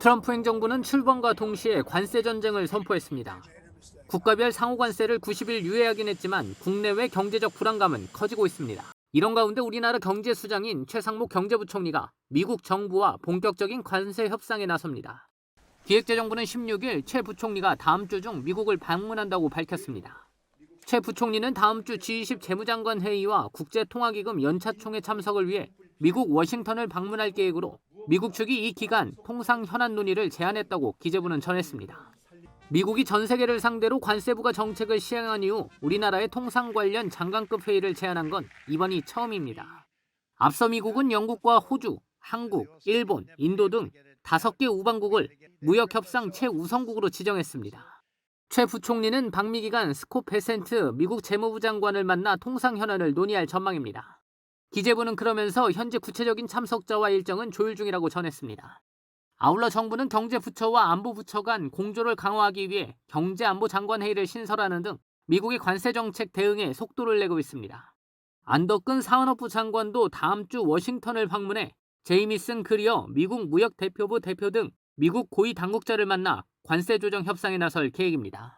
트럼프 행정부는 출범과 동시에 관세 전쟁을 선포했습니다. 국가별 상호 관세를 90일 유예하긴 했지만 국내외 경제적 불안감은 커지고 있습니다. 이런 가운데 우리나라 경제 수장인 최상목 경제부총리가 미국 정부와 본격적인 관세 협상에 나섭니다. 기획재정부는 16일 최 부총리가 다음 주 중 미국을 방문한다고 밝혔습니다. 최 부총리는 다음 주 G20 재무장관 회의와 국제통화기금 연차총회 참석을 위해 미국 워싱턴을 방문할 계획으로 미국 측이 이 기간 통상 현안 논의를 제안했다고 기재부는 전했습니다. 미국이 전 세계를 상대로 관세부가 정책을 시행한 이후 우리나라의 통상 관련 장관급 회의를 제안한 건 이번이 처음입니다. 앞서 미국은 영국과 호주, 한국, 일본, 인도 등 다섯 개 우방국을 무역 협상 최우선국으로 지정했습니다. 최 부총리는 방미 기간 스콧 베센트 미국 재무부 장관을 만나 통상 현안을 논의할 전망입니다. 기재부는 그러면서 현재 구체적인 참석자와 일정은 조율 중이라고 전했습니다. 아울러 정부는 경제부처와 안보부처 간 공조를 강화하기 위해 경제안보 장관회의를 신설하는 등 미국의 관세 정책 대응에 속도를 내고 있습니다. 안덕근 산업부 장관도 다음 주 워싱턴을 방문해 제이미슨 그리어 미국 무역 대표부 대표 등 미국 고위 당국자를 만나 관세 조정 협상에 나설 계획입니다.